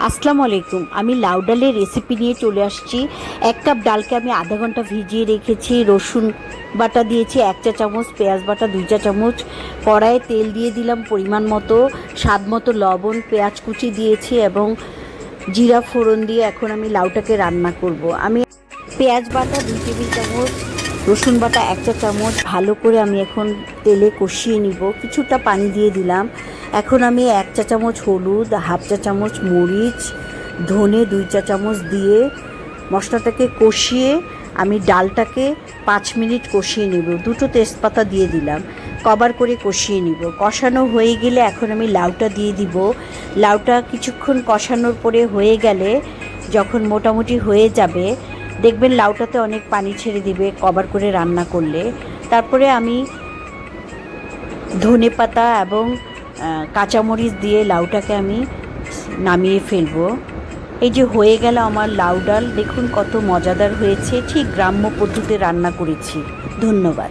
আসসালামু আলাইকুম। আমি লাউ ডালের রেসিপি নিয়ে চলে আসছি। এক কাপ ডালকে আমি আধা ঘণ্টা ভিজিয়ে রেখেছি। রসুন বাটা দিয়েছি এক চা চামচ, পেঁয়াজ বাটা দুই চা চামচ। কড়াইয়ে তেল দিয়ে দিলাম পরিমাণ মতো, স্বাদ মতো লবণ, পেঁয়াজ কুচি দিয়েছি এবং জিরা ফোড়ন দিয়ে এখন আমি লাউটাকে রান্না করব। আমি পেঁয়াজ বাটা দুই টেবিল চামচ, রসুন বাটা এক চা চামচ, ভালো করে আমি এখন তেলে কষিয়ে নিব। কিছুটা পানি দিয়ে দিলাম। এখন আমি এক চা চামচ হলুদ, হাফ চা চামচ মরিচ, ধনে দুই চা চামচ দিয়ে মশলাটাকে কষিয়ে আমি ডালটাকে পাঁচ মিনিট কষিয়ে নেব। দুটো তেজপাতা দিয়ে দিলাম, কভার করে কষিয়ে নিব। কষানো হয়ে গেলে এখন আমি লাউটা দিয়ে দিব। লাউটা কিছুক্ষণ কষানোর পরে হয়ে গেলে যখন মোটামুটি হয়ে যাবে, দেখবেন লাউটাতে অনেক পানি ছেড়ে দিবে কভার করে রান্না করলে। তারপরে আমি ধনে পাতা এবং কাঁচামরিচ দিয়ে লাউটাকে আমি নামিয়ে ফেলব। এই যে হয়ে গেল আমার লাউ ডাল, দেখুন কত মজাদার হয়েছে। ঠিক গ্রাম্য পদ্ধতিতে রান্না করেছি। ধন্যবাদ।